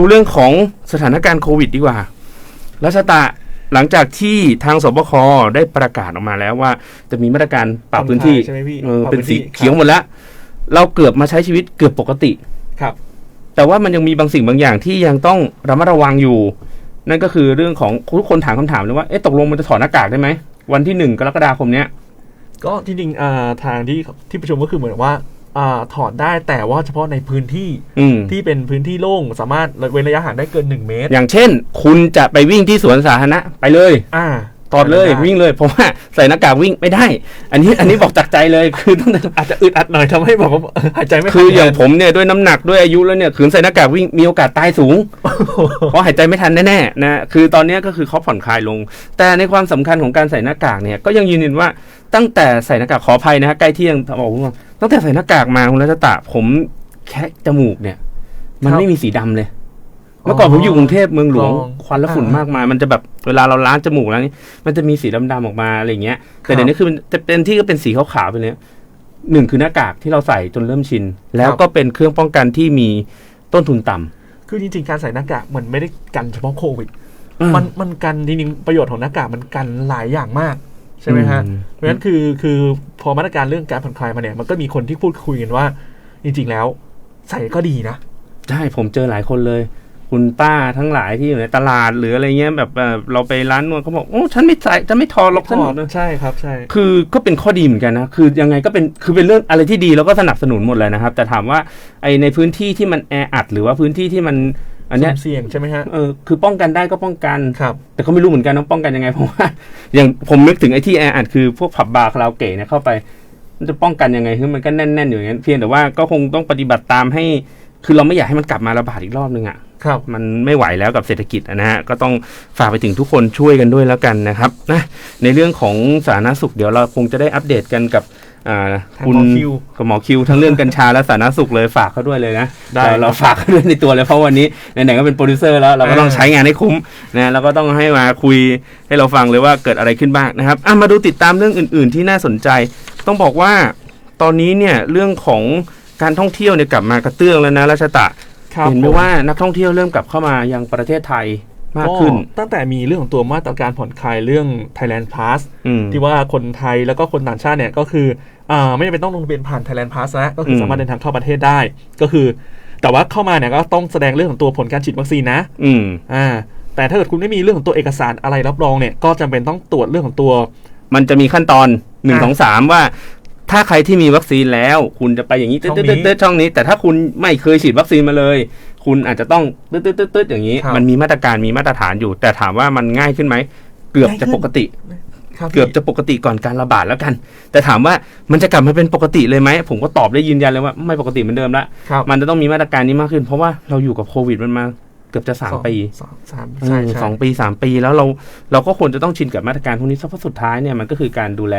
ดูเรื่องของสถานการณ์โควิดดีกว่ารัชตะหลังจากที่ทางสบคได้ประกาศออกมาแล้วว่า จะมีมาตรการปรับพื้นที่ใช่ไหมพี่เออปรับเป็นสีพื้นที่เขียวหมดแล้ว เราเกือบมาใช้ชีวิตเกือบปกติครับ แต่ว่ามันยังมีบางสิ่งบางอย่างที่ยังต้องระมัดระวังอยู่ นั่นก็คือเรื่องของทุกคนถามคำถามเลยว่าเอ๊ะตกลงมันจะถอดหน้ากากได้ไหมวันที่หนึ่งกรกฎาคมเนี้ยก็ที่จริงอ่าทางที่ที่ประชุมก็คือเหมือนว่า อ่าถอดได้แต่ว่าเฉพาะในพื้นที่อืมที่เป็นพื้นที่โล่งสามารถเว้นระยะห่างได้เกิน 1 เมตร อย่างเช่น คุณจะไปวิ่งที่สวนสาธารณะไปเลย อ่าถ อดเลยได้วิ่งเลยเพราะว่าใส่หน้ากากวิ่งไม่ได้ อันนี้อันนี้บอกจากใจเลยคือต้องอาจจะอึดอัดหน่อยทำให้แบบว่าหายใจไม่คืออย่างทันผมเนี่ยด้วยน้ำหนักด้วยอายุแล้วเนี่ยขืนใส่หน้ากากวิ่งมีโอกาสตายสูง เพราะหายใจไม่ทันแน่ๆนะคือตอนเนี้ยก็คือเขาผ่อนคลายลง แต่ในความสำคัญของการใส่หน้ากากเนี่ยก็ยังยืนยันว่าตั้งแต่ใส่หน้ากากขออภัยนะฮะใกล้เที่ยงบอกว่าตั้งแต่ใส่หน้ากากมาคุณรัชตะผมแค่จมูกเนี่ย มันไม่มีสีดำเลย เมื่อก่อนผมอยู่กรุงเทพเมืองหลวงลองควันและฝุ่นมากมาย มันจะแบบเวลาเราล้างจมูกแล้วนี่มันจะมีสีดำๆออกมาอะไรอย่างเงี้ย แต่เดี๋ยวนี้คือมันจะเป็นที่ก็เป็นสีขาวๆไปเลยหนึ่งคือหน้ากากที่เราใส่จนเริ่มชิน แล้วก็เป็นเครื่องป้องกันที่มีต้นทุนต่ำคือจริงๆการใส่หน้ากากมันไม่ได้กันเฉพาะโควิดอืมันมันกันจริงๆประโยชน์ของหน้ากากมันกันหลายอย่างมากใช่ไหมฮะอืมเพราะฉะนั้นคือคือพอมาตรการเรื่องการผ่อนคลายมาเนี่ย มันก็มีคนที่พูดคุยกันว่า จริง ๆ แล้ว ใส่ก็ดีนะ ใช่ผมเจอหลายคนเลย คุณป้าทั้งหลายที่อยู่ในตลาดหรืออะไรเงี้ยแบบเอ่อเราไปร้านนวดเขาบอกโอ้ฉันไม่ใส่จะไม่ทอล็อกฉันใช่ครับใช่คือก็เป็นข้อดีเหมือนกันนะคือยังไงก็เป็นคือเป็นเรื่องอะไรที่ดีแล้วก็สนับสนุนหมดเลยนะครับ แต่ถามว่าไอในพื้นที่ที่มันแออัดหรือว่าพื้นที่ที่มันอันเนี้ยเสี่ยงใช่ไหมฮะเออคือป้องกันได้ก็ป้องกันครับแต่ก็ไม่รู้เหมือนกันต้องป้องกันยังไงเพราะว่าอย่างผมนึกถึงไอ้ที่แออัดคือพวกผับบาร์คาราโอเกะเนี่ยเข้าไปมันจะป้องกันยังไงคือมันก็แน่นๆอยู่อย่างนั้นเพียงแต่ว่าก็คงต้องปฏิบัติตามให้ คือเราไม่อยากให้มันกลับมาระบาดอีกรอบนึงอะ ครับมันไม่ไหวแล้วกับเศรษฐกิจอะนะฮะก็ต้องฝากไปถึงทุกคนช่วยกันด้วยแล้วกันนะครับนะในเรื่องของสาธารณสุขเดี๋ยวเราคงจะได้อัปเดตกันกับอ่าทางคุณหมอคิวกับหมอคิวทั้งเรื่องกัญชาและสาธารณสุขเลยฝากเขาด้วยเลยนะได้เราเราฝากเขาด้วยในตัวเลยเพราะวันนี้ไหนๆก็เป็นโปรดิวเซอร์แล้วเราก็ต้องอ่าใช้งานให้คุ้มนะแล้วก็ต้องให้มาคุยให้เราฟังเลยว่าเกิดอะไรขึ้นบ้างนะครับอะมาดูติดตามเรื่องอื่น ๆ ที่น่าสนใจ ต้องบอกว่าตอนนี้เนี่ยเรื่องของการท่องเที่ยวเนี่ยกลับมากระเตื้องแล้วนะราชตะครับ เห็นไหมผว่านักท่องเที่ยวเริ่มกลับเข้ามายังประเทศไทยมากขึ้น ตั้งแต่มีเรื่องของตัวมาตรการผ่อนคลายเรื่อง Thailand Pass อืมที่ว่าคนไทยแล้วก็คนต่างชาติเนี่ยก็คืออ่าไม่จำเป็นต้องลงทะเบียนผ่าน Thailand Pass นะก็คืออมสามารถเดินทางเข้าประเทศได้ ก็คือ แต่ว่าเข้ามาเนี่ยก็ต้องแสดงเรื่องของตัวผลการฉีดวัคซีนนะอืมอ่า แต่ถ้าเกิดคุณไม่มีเรื่องของตัวเอกสารอะไรรับรองเนี่ย ก็จำเป็นต้องตรวจเรื่องของตัว มันจะมีขั้นตอนหนึ่งอะสองสามว่า ถ้าใครที่มีวัคซีนแล้ว คุณจะไปอย่างนี้ช่ตึ๊อดงนี้ตึ๊ดตึ๊ดช่องนี้ แต่ถ้าคุณไม่เคยฉีดวัคซีนมาเลย คุณอาจจะต้องตึ๊ดตึ๊ดตึ๊ดตึ๊ดอย่างนี้ครับมันมีมาตรการมีมาตรฐานอยู่ แต่ถามว่ามันง่ายขึ้นไหมเกือบจะง่ายขึ้นปกติครับเกือบจะปกติก่อนการระบาดแล้วกัน แต่ถามว่ามันจะกลับมาเป็นปกติเลยไหม ผมก็ตอบได้ยืนยันเลยว่าไม่ปกติเหมือนเดิมละครับมันจะต้องมีมาตรการนี้มากขึ้น เพราะว่าเราอยู่กับโควิดมันมาเกือบจะสามองปีสองสามเอใช่อใช่สองปีสามปีแล้วเราเราก็ควรจะต้องชินกับมาตรการพวกนี้เพราะสุดท้ายเนี่ยมันก็คือการดูแล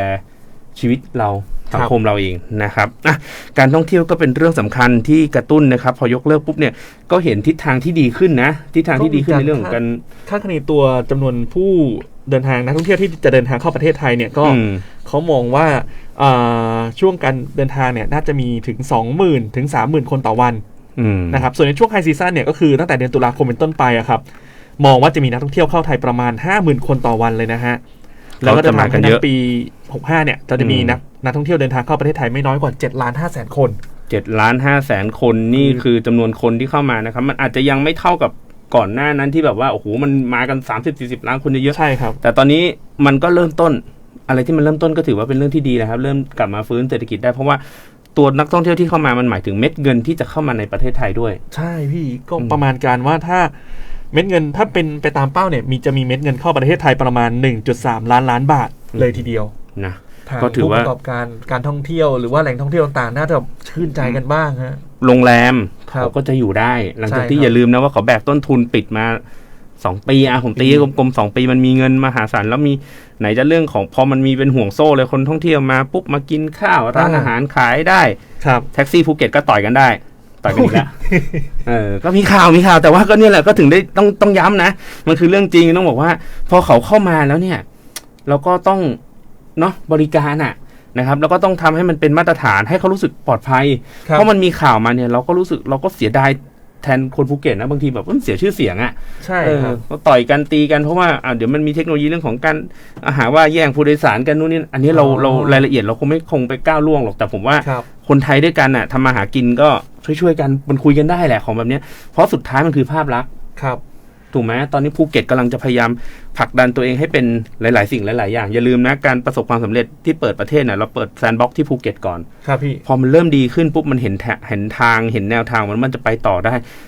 ชีวิตเราสังคมเราเองนะครับอะการท่องเที่ยวก็เป็นเรื่องสำคัญที่กระตุ้นนะครับ พอยกเลิกปุ๊บเนี่ยก็เห็นทิศทางที่ดีขึ้นนะทิศทางที่ดีขึ้นในเรื่องของการคาดคะเนตัวจำนวนผู้เดินทางนักท่องเที่ยวที่จะเดินทางเข้าประเทศไทยเนี่ยก็อืมเขามองว่าอ่าช่วงการเดินทางเนี่ยน่าจะมีถึง 20,000ถึง30,000 คนต่อวันอืมนะครับส่วนในช่วงไฮซีซั่นเนี่ยก็คือตั้งแต่เดือนตุลาคมเป็นต้นไปอะครับมองว่าจะมีนักท่องเที่ยวเข้าไทยประมาณ 50,000 คนต่อวันเลยนะฮะ แล้วก็เขาจะมากันเยอะปี 65 เนี่ยจะมีอืมนักนักท่องเที่ยวเดินทางเข้าประเทศไทยไม่น้อยกว่า7ล้าน5แสนคนเจ็ดล้านห้าแสนคนนี่คือคือจำนวนคนที่เข้ามานะครับ มันอาจจะยังไม่เท่ากับก่อนหน้านั้นที่แบบว่าโอ้โหมันมากันสามสิบสี่สิบล้านคนเยอะใช่ครับ แต่ตอนนี้มันก็เริ่มต้น อะไรที่มันเริ่มต้นก็ถือว่าเป็นเรื่องที่ดีนะครับ เริ่มกลับมาฟื้นเศรษฐกิจได้เพราะว่าตัวนักท่องเที่ยวที่เข้ามามันหมายถึงเม็ดเงินที่จะเข้ามาในประเทศไทยด้วย ใช่พี่ก็อืมประมาณการว่าถ้า เม็ดเงินถ้าเป็นไปตามเป้าเนี่ยมีจะมีเม็ดเงินเข้าประเทศไทยประมาณ 1.3 ล้านล้านบาทเลยทีเดียวนะทางก็ถือว่าผู้ประกอบการการท่องเที่ยวหรือว่าแหล่งท่องเที่ยวต่างๆน่าจะชื่นใจกันบ้างฮะโรงแรมครับเขาก็จะอยู่ได้ หลังจากใช่ที่ครับอย่าลืมนะว่าเขาแบกต้นทุนปิดมาสองปีอะผมตีอืมกลมๆสองปีมันมีเงินมหาศาลแล้วมีไหนจะเรื่องของพอมันมีเป็นห่วงโซ่เลยคนท่องเที่ยวมาปุ๊บมากินข้าวร้านอาหารขายได้ครับแท็กซี่ภูเก็ตก็ต่อยกันได้ ต่อยกันอีกแล้วเออก็มีข่าวมีข่าวแต่ว่าก็เนี่ยแหละก็ถึงได้ต้องต้องย้ำนะมันคือเรื่องจริงต้องบอกว่า พอเขาเข้ามาแล้วเนี่ย เราก็ต้องเนาะบริการอะนะครับแล้วก็ต้องทำให้มันเป็นมาตรฐานให้เขารู้สึกปลอดภัยครับเพราะมันมีข่าวมาเนี่ยเราก็รู้สึกเราก็เสียดายแทนคนภูเก็ตนะบางทีแบบมันเสียชื่อเสียงอะใช่เออครับก็ต่อยกันตีกันเพราะว่าอ่าเดี๋ยวมันมีเทคโนโลยีเรื่องของการอาหาว่าแย่งผู้โดยสารกันนู่นนี่อันนี้เราอ๋อเรารายละเอียดเราคงไม่คงไปก้าวล่วงหรอกแต่ผมว่าครับคนไทยด้วยกันอะทำมาหากินก็ ช่วยๆกันมันคุยกันได้แหละของแบบเนี้ยเพราะสุดท้ายมันคือภาพลักษณ์ครับถูกไหมตอนนี้ภูเก็ตกำลังจะพยายามผลักดันตัวเองให้เป็นหลาย ๆ สิ่งหลาย ๆ อย่าง อย่าลืมนะการประสบความสำเร็จที่เปิดประเทศน่ะเราเปิดแซนด์บ็อกที่ภูเก็ตก่อน ครับพี่ พอมันเริ่มดีขึ้นปุ๊บมันเห็นแทเห็นทางเห็นแนวทางมันมันจะไปต่อได้